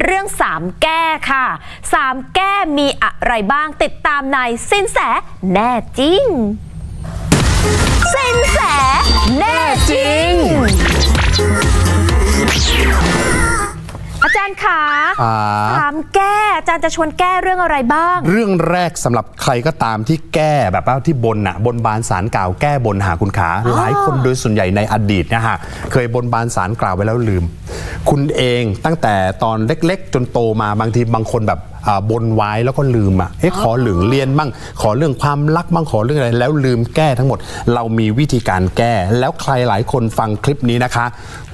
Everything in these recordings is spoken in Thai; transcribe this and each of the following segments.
เรื่องสามแก้ค่ะสามแก้มีอะไรบ้างติดตามในสินแสแน่จริง สินแสแน่จริง อาจารย์คะอ่า สามแก้อาจารย์จะชวนแก้เรื่องอะไรบ้าง เรื่องแรกสำหรับใครก็ตามที่แก้แบบว่าที่บนน่ะบนบานสารกล่าวแก้บนหาคุณขา หลายคนโดยส่วนใหญ่ในอดีตเนะฮะเคยบนบานสารกล่าวไว้แล้วลืม คุณเองตั้งแต่ตอนเล็กๆ จนโตมาบางทีบางคนแบบอ่าบนไว้แล้วก็ลืมอะเอ๊ะขอเหลืองเรียนบ้างขอเรื่องความรักบ้างขอเรื่องอะไร แล้วลืมแก้ทั้งหมด เรามีวิธีการแก้ แล้วใครหลายคนฟังคลิปนี้นะคะ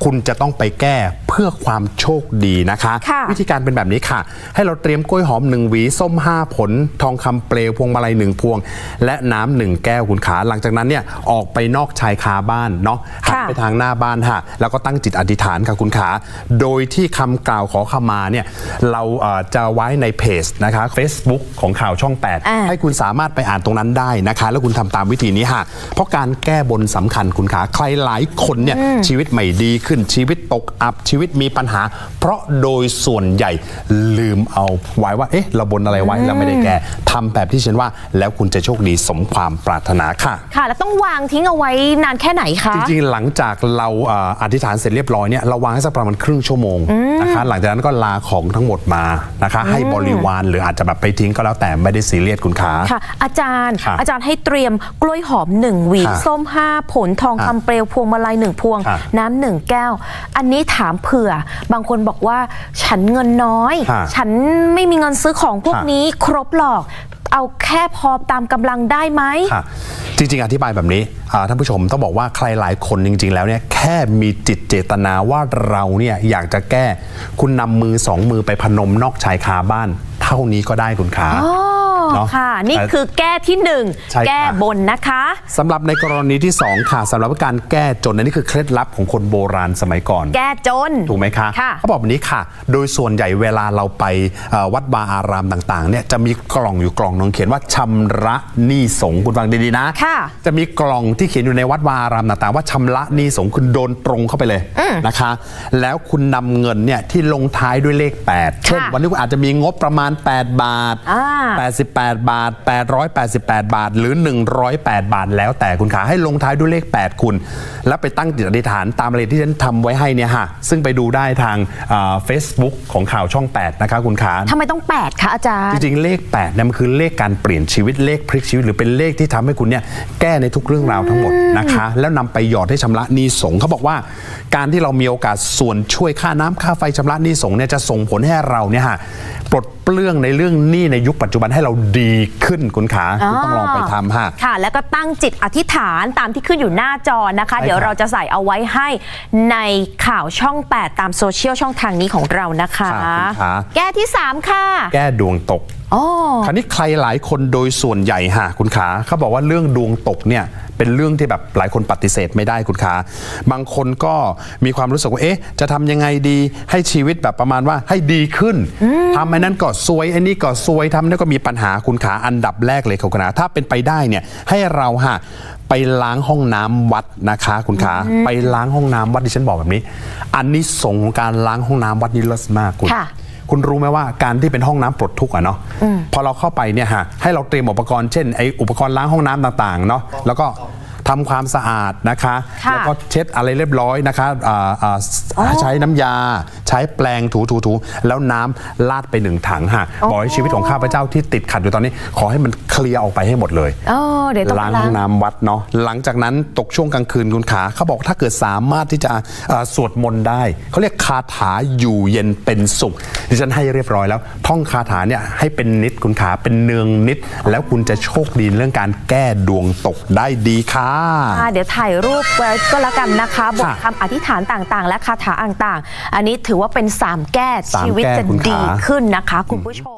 คุณจะต้องไปแก้เพื่อความโชคดีนะคะค่ะวิธีการเป็นแบบนี้ค่ะ ให้เราเตรียมกล้วยหอม1หวีส้ม 5 ผล ทองคำเปลวพวงมาลัย1พวง และน้ำหนึ่งแก้วคุณขา หลังจากนั้นเนี่ยออกไปนอกชายคาบ้านเนาะหันค่ะไปทางหน้าบ้านค่ะแล้วก็ตั้งจิตอธิษฐานค่ะคุณขา โดยที่คำกล่าวขอขมาเนี่ยเราเอ่อจะไว้ในเพจนะคะ Facebook ของข่าวช่องอ่า8ให้คุณสามารถไปอ่านตรงนั้นได้นะคะ แล้วคุณทำตามวิธีนี้ค่ะ เพราะการแก้บนสำคัญคุณขาใครหลายคนเนี่ยชีวิตไม่ดีขึ้นชีวิตตกอับชีวิตมีปัญหา เพราะโดยส่วนใหญ่ลืมเอาไว้ว่า เอ๊ะ เราบนอะไรไว้แล้วไม่ได้แก้ทำแบบที่ฉันว่า แล้วคุณจะโชคดีสมความปรารถนาค่ะ ค่ะ แล้วต้องวางทิ้งเอาไว้นานแค่ไหนคะ จริงๆ หลังจากเราเอ่ออธิษฐานเสร็จเรียบร้อยเนี่ยเราวางให้สักประมาณครึ่งชั่วโมงนะคะหลังจากนั้นก็ลาของทั้งหมดมานะคะ ให้บริวารหรืออาจจะแบบไปทิ้งก็แล้วแต่ไม่ได้ซีเรียสคุณขา ค่ะ อาจารย์ ค่ะอาจารย์ให้เตรียมกล้วยหอมหนึ่งหวีค่ะส้มห้าผลทองค่ะคำเปลวพวงมาลัยหนึ่งพวง ค่ะ น้ำหนึ่งแก้ว อันนี้ถามเผื่อบางคนบอกว่าฉันเงินน้อยค่ะฉันไม่มีเงินซื้อของพวกค่ะนี้ครบหรอก เอาแค่พอตามกำลังได้ไหม ค่ะจริงๆ อธิบายแบบนี้อ่าท่านผู้ชมต้องบอกว่าใครหลายคนจริง ๆ แล้วเนี่ยแค่มีจิตเจตนาว่าเราเนี่ยอยากจะแก้ คุณนำมือสองมือไปพนมนอกชายคาบ้าน เท่านี้ก็ได้คุณขาอ๋อ เนาะ ค่ะ นี่คือแก้ที่หนึ่งใช่ค่ะแก้บนนะคะ สำหรับในกรณีที่ 2 ค่ะสำหรับการแก้จนอันนี้คือเคล็ดลับของคนโบราณสมัยก่อน แก้จน ถูกไหมคะ ค่ะเขาบอกแบบนี้ค่ะ โดยส่วนใหญ่เวลาเราไปเอ่อวัดวาอารามต่างๆเนี่ยจะมีกล่องอยู่กล่องหนึงเขียนว่าชำระหนี้สงฆ์คุณฟังดีๆนะค่ะ จะมีกล่องที่เขียนอยู่ในวัดวาอารามต่างๆ ว่าชำระหนี้สงฆ์คุณโดนตรงเข้าไปเลยนะคะ แล้วคุณนำเงินเนี่ยที่ลงท้ายด้วยเลข 8 เช่น วันนี้คุณอาจจะมีงบประมาณ 8 บาท อ่า 88บาท 888 บาท หรือ 108 บาท แล้วแต่คุณขาให้ลงท้ายด้วยเลข 8 คุณ แล้วไปตั้งจิตอธิษฐานตามรายละเอียดที่ฉันทำไว้ให้เนี่ยฮะซึ่งไปดูได้ทางเฟซบุ๊กของข่าวช่อง 8 นะคะคุณขาทำไมต้องแปดคะอาจารย์ จริง ๆ เลข8เนี่ยมันคือเลขการเปลี่ยนชีวิตเลขพลิกชีวิตหรือเป็นเลขที่ทำให้คุณเนี่ยแก้ในทุกเรื่องราวทั้งหมดนะคะ แล้วนำไปหยอดให้ชำระหนี้สงฆ์เขาบอกว่า การที่เรามีโอกาสส่วนช่วยค่าน้ำค่าไฟชำระหนี้สงฆ์เนี่ยจะส่งผลให้เราเนี่ยฮะ ปลดเปลื้องในเรื่องหนี้ในยุคปัจจุบันให้เราดีขึ้นคุณขาคุณต้องลองไปทำฮะ ค่ะ แล้วก็ตั้งจิตอธิษฐานตามที่ขึ้นอยู่หน้าจอนะคะ ใช่เดี๋ยวครับเราจะใส่เอาไว้ให้ในข่าวช่อง 8 ตามโซเชียลช่องทางนี้ของเรานะคะครับคุณขาแก้ที่ 3 ค่ะ แก้ดวงตกอ๋อ คราวนี้ใครหลายคนโดยส่วนใหญ่ฮะคุณขาเขาบอกว่าเรื่องดวงตกเนี่ยเป็นเรื่องที่แบบหลายคนปฏิเสธไม่ได้คุณขาบางคนก็มีความรู้สึกว่าเอ๊ะ จะทำยังไงดีให้ชีวิตแบบประมาณว่าให้ดีขึ้นทำไอ้นั้นก็ซวยไอ้นี่ก็ซวยทำนั่นก็มีปัญหาคุณขาอันดับแรกเลยคุณขาถ้าเป็นไปได้เนี่ยให้เราฮะไปล้างห้องน้ำวัดนะคะ คุณขาไปล้างห้องน้ำวัดดิฉันบอกแบบนี้ อันนี้ส่งส์ของการล้างห้องน้ำวัดนี่เลิศมากคุณ ค่ะคุณรู้ไหมว่าการที่เป็นห้องน้ำปลดทุกข์อะเนาะพอเราเข้าไปเนี่ยฮะให้เราเตรียมอุปกรณ์เช่นไออุปกรณ์ล้างห้องน้ำต่างๆเนาะแล้วก็ ทำความสะอาดนะคะ ค่ะแล้วก็เช็ดอะไรเรียบร้อยนะคะอ่าอ่าใช้น้ำยา ใช้แปรงถูถูถูแล้วน้ำลาดไปหนึ่งถังฮะบอกให้ชีวิตของข้าพเจ้าที่ติดขัดอยู่ตอนนี้ ขอให้มันเคลียร์ออกไปให้หมดเลยอ๋อเดี๋ยวต้องล้างไปล้าห้องงน้ำวัดเนาะหลังจากนั้นตกช่วงกลางคืนคุณขาเขาบอกถ้าเกิดสามารถที่จะเอ่อสวดมนต์ได้ เขาเรียกคาถาอยู่เย็นเป็นสุขดิฉันให้เรียบร้อยแล้ว ท่องคาถาเนี่ยให้เป็นนิดคุณขาเป็นเนืองนิด แล้วคุณจะโชคดีเรื่องการแก้ดวงตกได้ดีค่ะอ่าเดี๋ยวถ่ายรูปไว้ก็แล้วกันนะคะบทค่ะคำอธิษฐานต่างๆ และคาถาต่างๆ อันนี้ถือว่าเป็น3แก้สามชีวิตแก้จะคุณขา ดีขึ้นนะคะ คุณผู้ชม